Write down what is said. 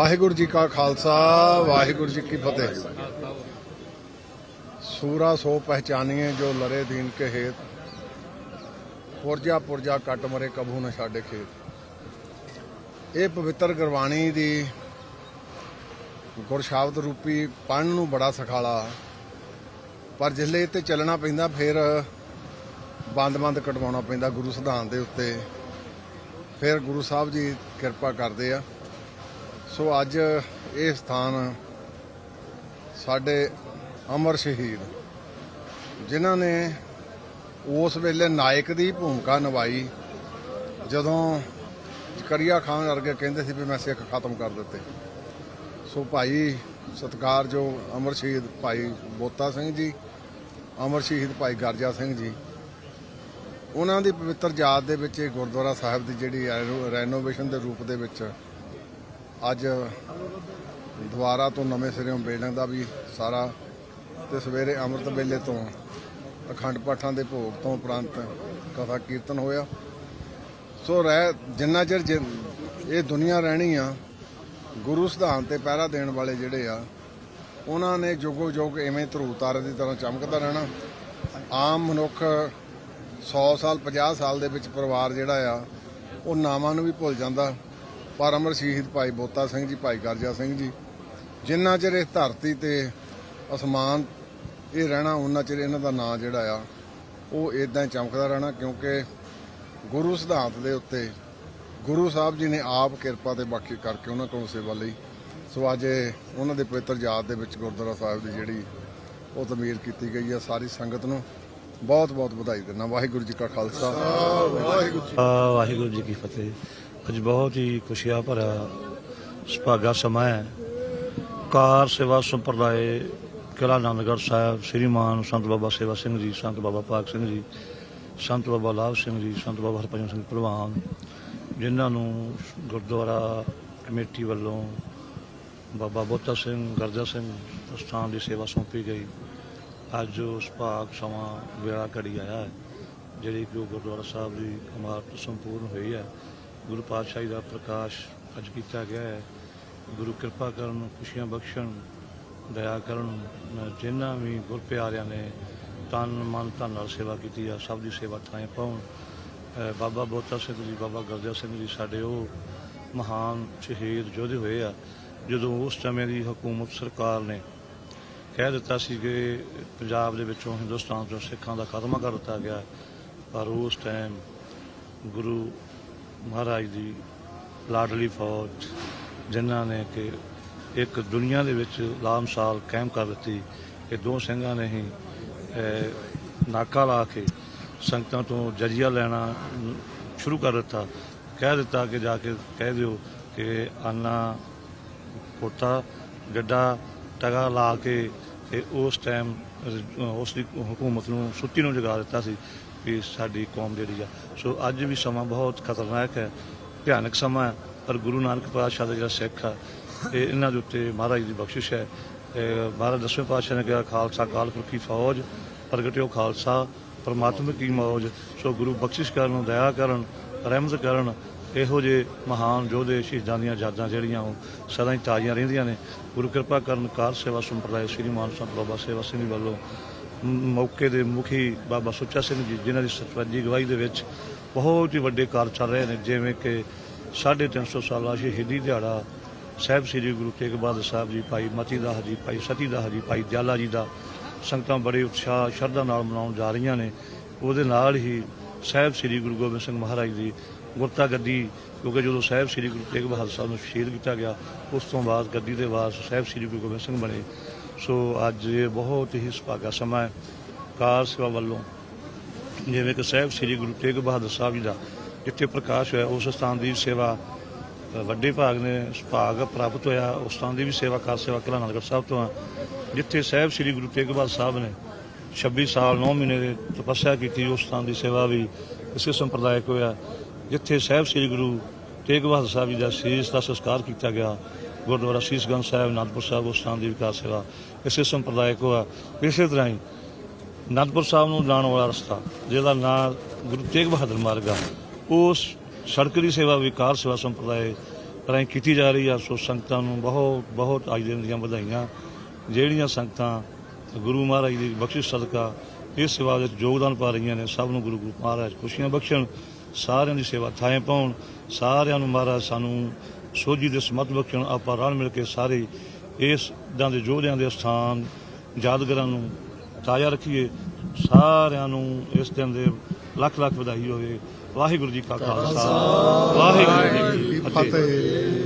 ਵਾਹਿਗੁਰੂ ਜੀ ਕਾ ਖਾਲਸਾ, ਵਾਹਿਗੁਰੂ ਜੀ ਕੀ ਫਤਿਹ। ਸੂਰਾ ਸੋ ਪਹਿਚਾਨੀਏ ਜੋ ਲਰੇ ਦੀਨ ਕੇ ਹੇਤ। ਪੁਰਜਾ ਪੁਰਜਾ ਕੱਟ ਮਰੇ ਕਬੂ ਨ ਛਾੜੇ ਖੇਤ। ਇਹ ਪਵਿੱਤਰ ਗੁਰਬਾਣੀ ਦੀ ਗੁਰਸ਼ਬਦ ਰੂਪੀ ਪੜਨ ਨੂੰ ਬੜਾ ਸਖਾਲਾ। ਪਰ ਜਿਸਲੇ ਤੇ ਚੱਲਣਾ ਪੈਂਦਾ, ਫਿਰ ਬੰਦ-ਬੰਦ ਕਟਵਾਉਣਾ ਪੈਂਦਾ ਗੁਰੂ ਸਿਧਾਂਤ ਦੇ ਉੱਤੇ। ਫਿਰ ਗੁਰੂ ਸਾਹਿਬ ਜੀ ਕਿਰਪਾ ਕਰਦੇ ਆ। ਸੋ ਅੱਜ ਇਹ ਸਥਾਨ ਸਾਡੇ ਅਮਰ ਸ਼ਹੀਦ, ਜਿਨ੍ਹਾਂ ਨੇ ਉਸ ਵੇਲੇ ਨਾਇਕ ਦੀ ਭੂਮਿਕਾ ਨਿਭਾਈ, ਜਦੋਂ ਜ਼ਕਰੀਆ ਖਾਨ ਵਰਗੇ ਕਹਿੰਦੇ ਸੀ ਵੀ ਮੈਂ ਸਿੱਖ ਖਤਮ ਕਰ ਦਿੱਤੇ। ਸੋ ਭਾਈ ਸਤਕਾਰ ਜੋ ਅਮਰ ਸ਼ਹੀਦ ਭਾਈ ਬੋਤਾ ਸਿੰਘ ਜੀ, ਅਮਰ ਸ਼ਹੀਦ ਭਾਈ ਗਰਜਾ ਸਿੰਘ ਜੀ, ਉਹਨਾਂ ਦੀ ਪਵਿੱਤਰ ਯਾਦ ਦੇ ਵਿੱਚ ਇਹ ਗੁਰਦੁਆਰਾ ਸਾਹਿਬ ਦੀ ਜਿਹੜੀ ਰੈਨੋਵੇਸ਼ਨ ਦੇ ਰੂਪ ਦੇ ਵਿੱਚ ਅੱਜ ਦੁਆਰਾ ਤੋਂ ਨਵੇਂ ਸਿਰਿਓਂ ਬਿਲਡਿੰਗ ਦਾ ਵੀ ਸਾਰਾ ਤੇ ਸਵੇਰੇ ਅੰਮ੍ਰਿਤ ਵੇਲੇ ਤੋਂ ਅਖੰਡ ਪਾਠਾਂ ਦੇ ਭੋਗ ਤੋਂ ਉਪਰੰਤ ਕਥਾ ਕੀਰਤਨ ਹੋਇਆ। ਸੋ ਰਹਿ, ਜਿੰਨਾ ਚਿਰ ਜਿ- ਇਹ ਦੁਨੀਆ ਰਹਿਣੀ ਆ, ਗੁਰੂ ਸਿਧਾਂਤ ਤੇ ਪਹਿਰਾ ਦੇਣ ਵਾਲੇ ਜਿਹੜੇ ਆ, ਉਹਨਾਂ ਨੇ ਜੁਗੋ ਜੁਗ ਐਵੇਂ ਧਰੂ ਤਾਰੇ ਦੀ ਤਰ੍ਹਾਂ ਚਮਕਦਾ ਰਹਿਣਾ। ਆਮ ਮਨੁੱਖ 100 ਸਾਲ 50 ਸਾਲ ਦੇ ਵਿੱਚ ਪਰਿਵਾਰ ਜਿਹੜਾ ਆ, ਉਹ ਨਾਵਾਂ ਨੂੰ ਵੀ ਭੁੱਲ ਜਾਂਦਾ। ਪਰ ਅਮਰ ਸ਼ਹੀਦ ਭਾਈ ਬੋਤਾ ਸਿੰਘ ਜੀ, ਭਾਈ ਗਰਜਾ ਸਿੰਘ ਜੀ, ਜਿੰਨਾ ਚਿਰ ਇਸ ਧਰਤੀ ਤੇ ਅਸਮਾਨ ਇਹ ਰਹਿਣਾ ਉਹਨਾਂ ਚਿਰ ਇਹਨਾਂ ਦਾ ਨਾਂ ਜਿਹੜਾ ਆ, ਉਹ ਇਦਾਂ ਹੀ ਚਮਕਦਾ ਰਹਿਣਾ, ਕਿਉਂਕਿ ਗੁਰੂ ਸਿਧਾਂਤ ਦੇ ਉੱਤੇ ਗੁਰੂ ਸਾਹਿਬ ਜੀ ਨੇ ਆਪ ਕਿਰਪਾ ਤੇ ਬਾਕੀ ਕਰਕੇ ਉਹਨਾਂ ਕੋਲ ਸੇਵਾ ਲਈ। ਸੋ ਅੱਜ ਉਹਨਾਂ ਦੇ ਪਵਿੱਤਰ ਯਾਦ ਦੇ ਵਿੱਚ ਗੁਰਦੁਆਰਾ ਸਾਹਿਬ ਦੀ ਜਿਹੜੀ ਉਹ ਤਮੀਰ ਕੀਤੀ ਗਈ ਆ ਸਾਰੀ ਸੰਗਤ ਨੂੰ ਬਹੁਤ ਬਹੁਤ ਵਧਾਈ ਦਿੰਦਾ। ਵਾਹਿਗੁਰੂ ਜੀ ਕਾ ਖਾਲਸਾ। ਵਾਹਿਗੁਰੂ ਵਾਹਿਗੁਰੂ ਜੀ ਕੀ ਫਤਿਹ। ਅੱਜ ਬਹੁਤ ਹੀ ਖੁਸ਼ੀਆਂ ਭਰਿਆ, ਸੁਭਾਗਾ ਸਮਾਂ ਹੈ। ਕਾਰ ਸੇਵਾ ਸੰਪਰਦਾਇ ਕਿਲਾ ਆਨੰਦਗੜ੍ਹ ਸਾਹਿਬ, ਸ੍ਰੀਮਾਨ ਸੰਤ ਬਾਬਾ ਸੇਵਾ ਸਿੰਘ ਜੀ, ਸੰਤ ਬਾਬਾ ਪਾਕ ਸਿੰਘ ਜੀ, ਸੰਤ ਬਾਬਾ ਲਾਭ ਸਿੰਘ ਜੀ, ਸੰਤ ਬਾਬਾ ਹਰਭਜਨ ਸਿੰਘ ਪ੍ਰਵਾਨ ਜਿਨ੍ਹਾਂ ਨੂੰ ਗੁਰਦੁਆਰਾ ਕਮੇਟੀ ਵੱਲੋਂ ਬਾਬਾ ਬੋਤਾ ਸਿੰਘ, ਗਰਜਾ ਸਿੰਘ ਸਥਾਨ ਦੀ ਸੇਵਾ ਸੌਂਪੀ ਗਈ। ਅੱਜ ਉਸ ਭਾਗ ਸਮਾਂ ਵੇਲਾ ਘੜੀ ਆਇਆ ਹੈ, ਜਿਹੜੀ ਕਿ ਉਹ ਗੁਰਦੁਆਰਾ ਸਾਹਿਬ ਦੀ ਇਮਾਰਤ ਸੰਪੂਰਨ ਹੋਈ ਹੈ। ਗੁਰੂ ਪਾਤਸ਼ਾਹੀ ਦਾ ਪ੍ਰਕਾਸ਼ ਅੱਜ ਕੀਤਾ ਗਿਆ ਹੈ। ਗੁਰੂ ਕਿਰਪਾ ਕਰਨ ਖੁਸ਼ੀਆਂ ਬਖਸ਼ਣ ਦਇਆ ਕਰਨ ਜਿਨ੍ਹਾਂ ਵੀ ਗੁਰ ਪਿਆਰਿਆਂ ਨੇ ਤਨ, ਮਨ, ਧਨ ਨਾਲ ਸੇਵਾ ਕੀਤੀ ਆ, ਸਭ ਦੀ ਸੇਵਾ ਥਾਂ ਪਾਉਣ। ਬਾਬਾ ਬੋਤਾ ਸਿੰਘ ਜੀ, ਬਾਬਾ ਗਰਜਾ ਸਿੰਘ ਜੀ ਸਾਡੇ ਉਹ ਮਹਾਨ ਸ਼ਹੀਦ ਯੋਧੇ ਹੋਏ ਆ, ਜਦੋਂ ਉਸ ਸਮੇਂ ਦੀ ਹਕੂਮਤ ਸਰਕਾਰ ਨੇ ਕਹਿ ਦਿੱਤਾ ਸੀ ਕਿ ਪੰਜਾਬ ਦੇ ਵਿੱਚੋਂ ਹਿੰਦੁਸਤਾਨ ਤੋਂ ਸਿੱਖਾਂ ਦਾ ਖਾਤਮਾ ਕਰ ਦਿੱਤਾ ਗਿਆ। ਪਰ ਉਸ ਟਾਈਮ ਗੁਰੂ ਮਹਾਰਾਜ ਦੀ ਲਾਡਲੀ ਫੌਜ, ਜਿਨ੍ਹਾਂ ਨੇ ਕਿ ਇੱਕ ਦੁਨੀਆ ਦੇ ਵਿੱਚ ਲਾਮਸਾਲ ਕਾਇਮ ਕਰ ਦਿੱਤੀ, ਕਿ ਦੋ ਸਿੰਘਾਂ ਨੇ ਹੀ ਨਾਕਾ ਲਾ ਕੇ ਸੰਗਤਾਂ ਤੋਂ ਜ਼ਰੀਆ ਲੈਣਾ ਸ਼ੁਰੂ ਕਰ ਦਿੱਤਾ। ਕਹਿ ਦਿੱਤਾ ਕਿ ਜਾ ਕੇ ਕਹਿ ਦਿਓ ਕਿ ਆਨਾ ਕੋਟਾ ਗੱਡਾ, ਟਗਾ ਲਾ ਕੇ ਤੇ ਉਸ ਟਾਈਮ ਉਸ ਦੀ ਹਕੂਮਤ ਨੂੰ ਸੁੱਤੀ ਨੂੰ ਜਗਾ ਦਿੱਤਾ ਸੀ। ਵੀ ਸਾਡੀ ਕੌਮ ਜਿਹੜੀ ਆ। ਸੋ ਅੱਜ ਵੀ ਸਮਾਂ ਬਹੁਤ ਖਤਰਨਾਕ ਹੈ, ਭਿਆਨਕ ਸਮਾਂ ਹੈ, ਪਰ ਗੁਰੂ ਨਾਨਕ ਪਾਤਸ਼ਾਹ ਦਾ ਜਿਹੜਾ ਸਿੱਖ ਆ, ਇਹ ਇਹਨਾਂ ਦੇ ਉੱਤੇ ਮਹਾਰਾਜ ਦੀ ਬਖਸ਼ਿਸ਼ ਹੈ। ਮਹਾਰਾਜ ਦਸਵੇਂ ਪਾਤਸ਼ਾਹ ਨੇ ਕਿਹਾ, ਖਾਲਸਾ ਕਾਲ ਪੁਰਖੀ ਫੌਜ, ਪ੍ਰਗਟਿਓ ਖਾਲਸਾ ਪਰਮਾਤਮਾ ਕੀ ਮੌਜ। ਸੋ ਗੁਰੂ ਬਖਸ਼ਿਸ਼ ਕਰਨ, ਦਇਆ ਕਰਨ, ਰਹਿਮਤ ਕਰਨ, ਇਹੋ ਜਿਹੇ ਮਹਾਨ ਯੋਧੇ, ਸ਼ਹੀਦਾਂ ਦੀਆਂ ਯਾਦਾਂ ਜਿਹੜੀਆਂ ਉਹ ਸਦਾ ਹੀ ਤਾਜ਼ੀਆਂ ਰਹਿੰਦੀਆਂ ਨੇ। ਗੁਰੂ ਕਿਰਪਾ ਕਰਨ, ਕਾਰ ਸੇਵਾ ਸੰਪਰਦਾਇ ਸ੍ਰੀ ਮਾਨ ਸੰਤ ਬਾਬਾ ਸੇਵਾ ਸਿੰਘ ਜੀ ਵੱਲੋਂ ਮੌਕੇ ਦੇ ਮੁਖੀ ਬਾਬਾ ਸੁੱਚਾ ਸਿੰਘ ਜੀ, ਜਿਨ੍ਹਾਂ ਦੀ ਸਰਪੰਚੀ ਗਵਾਹੀ ਦੇ ਵਿੱਚ ਬਹੁਤ ਹੀ ਵੱਡੇ ਕਾਰਜ ਚੱਲ ਰਹੇ ਨੇ, ਜਿਵੇਂ ਕਿ 350 ਸਾਲਾ ਸ਼ਹੀਦੀ ਦਿਹਾੜਾ ਸਾਹਿਬ ਸ੍ਰੀ ਗੁਰੂ ਤੇਗ ਬਹਾਦਰ ਸਾਹਿਬ ਜੀ, ਭਾਈ ਮਤੀ ਦਾਸ ਜੀ, ਭਾਈ ਸਤੀ ਦਾਸ ਜੀ, ਭਾਈ ਦਿਆਲਾ ਜੀ ਦਾ ਸੰਗਤਾਂ ਬੜੇ ਉਤਸ਼ਾਹ, ਸ਼ਰਧਾ ਨਾਲ ਮਨਾਉਣ ਜਾ ਰਹੀਆਂ ਨੇ। ਉਹਦੇ ਨਾਲ ਹੀ ਸਾਹਿਬ ਸ੍ਰੀ ਗੁਰੂ ਗੋਬਿੰਦ ਸਿੰਘ ਮਹਾਰਾਜ ਦੀ ਗੁਰਤਾ ਗੱਦੀ, ਕਿਉਂਕਿ ਜਦੋਂ ਸਾਹਿਬ ਸ੍ਰੀ ਗੁਰੂ ਤੇਗ ਬਹਾਦਰ ਸਾਹਿਬ ਨੂੰ ਸ਼ਹੀਦ ਕੀਤਾ ਗਿਆ, ਉਸ ਤੋਂ ਬਾਅਦ ਗੱਦੀ ਦੇ ਵਾਰਸ ਸਾਹਿਬ ਸ੍ਰੀ ਗੁਰੂ ਗੋਬਿੰਦ ਸਿੰਘ ਬਣੇ। ਸੋ ਅੱਜ ਇਹ ਬਹੁਤ ਹੀ ਸੁਭਾਗਾ ਸਮਾਂ ਹੈ, ਕਾਰ ਸੇਵਾ ਵੱਲੋਂ। ਜਿਵੇਂ ਕਿ ਸਾਹਿਬ ਸ੍ਰੀ ਗੁਰੂ ਤੇਗ ਬਹਾਦਰ ਸਾਹਿਬ ਜੀ ਦਾ ਜਿੱਥੇ ਪ੍ਰਕਾਸ਼ ਹੋਇਆ, ਉਸ ਸਥਾਨ ਦੀ ਸੇਵਾ ਵੱਡੇ ਭਾਗ ਨੇ ਸੁਭਾਗ ਪ੍ਰਾਪਤ ਹੋਇਆ, ਉਸ ਸਥਾਨ ਦੀ ਵੀ ਸੇਵਾ, ਕਾਰ ਸੇਵਾ ਕਿਲਾ ਸਾਹਿਬ ਤੋਂ ਆ। ਜਿੱਥੇ ਸਾਹਿਬ ਸ੍ਰੀ ਗੁਰੂ ਤੇਗ ਬਹਾਦਰ ਸਾਹਿਬ ਨੇ 26 ਸਾਲ 9 ਮਹੀਨੇ ਦੀ ਤਪੱਸਿਆ ਕੀਤੀ, ਉਸ ਸਥਾਨ ਦੀ ਸੇਵਾ ਵੀ ਇਸੇ ਸੰਪਰਦਾਇਕ ਹੋਇਆ, ਜਿੱਥੇ ਸਾਹਿਬ ਸ੍ਰੀ ਗੁਰੂ ਤੇਗ ਬਹਾਦਰ ਸਾਹਿਬ ਜੀ ਦਾ ਸੀਸ ਦਾ ਸੰਸਕਾਰ ਕੀਤਾ ਗਿਆ। ਗੁਰਦੁਆਰਾ ਸੀਸਗੰਜ ਸਾਹਿਬ, ਅਨੰਦਪੁਰ ਸਾਹਿਬ, ਉਸ ਸਥਾਨ ਦੀ ਵਿਕਾਸ ਸੇਵਾ। ਇਸੇ ਸੰਪਰਦਾਇਕ ਹੋਇਆ। ਇਸੇ ਤਰ੍ਹਾਂ ਹੀ ਅਨੰਦਪੁਰ ਸਾਹਿਬ ਨੂੰ ਜਾਣ ਵਾਲਾ ਰਸਤਾ, ਜਿਹਦਾ ਨਾਂ ਗੁਰੂ ਤੇਗ ਬਹਾਦਰ ਮਾਰਗ ਆ, ਉਸ ਸੜਕ ਦੀ ਸੇਵਾ ਵਿਕਾਰ ਸੇਵਾ ਸੰਪਰਦਾਇ ਰਾਹੀਂ ਕੀਤੀ ਜਾ ਰਹੀ ਆ। ਸੋ ਸੰਗਤਾਂ ਨੂੰ ਬਹੁਤ ਬਹੁਤ ਅੱਜ ਦਿਨ ਦੀਆਂ ਵਧਾਈਆਂ। ਜਿਹੜੀਆਂ ਸੰਗਤਾਂ ਗੁਰੂ ਮਹਾਰਾਜ ਦੀ ਬਖਸ਼ਿਸ਼ ਸਦਕਾ ਇਸ ਸੇਵਾ ਵਿੱਚ ਯੋਗਦਾਨ ਪਾ ਰਹੀਆਂ ਨੇ, ਸਭ ਨੂੰ ਗੁਰੂ ਮਹਾਰਾਜ ਖੁਸ਼ੀਆਂ ਬਖਸ਼ਣ, ਸਾਰਿਆਂ ਦੀ ਸੇਵਾ ਥਾਏ ਪਾਉਣ, ਸਾਰਿਆਂ ਨੂੰ ਮਹਾਰਾਜ ਸਾਨੂੰ ਸੋਝੀ ਦੇ ਸਮਤ ਬਖਸ਼ਣ ਆਪਾਂ ਰਲ ਮਿਲ ਕੇ ਸਾਰੇ ਇਸ ਦਾਂ ਦੇ ਯੋਧਿਆਂ ਦੇ ਸਥਾਨ ਯਾਦਗਾਰਾਂ ਨੂੰ ਤਾਜ਼ਾ ਰੱਖੀਏ ਸਾਰਿਆਂ ਨੂੰ ਇਸ ਦਿਨ ਦੇ ਲੱਖ ਲੱਖ ਵਧਾਈ ਹੋਵੇ। ਵਾਹਿਗੁਰੂ ਜੀ ਕਾ ਖਾਲਸਾ। ਵਾਹਿਗੁਰੂ ਜੀ ਕੀ ਫਤਿਹ।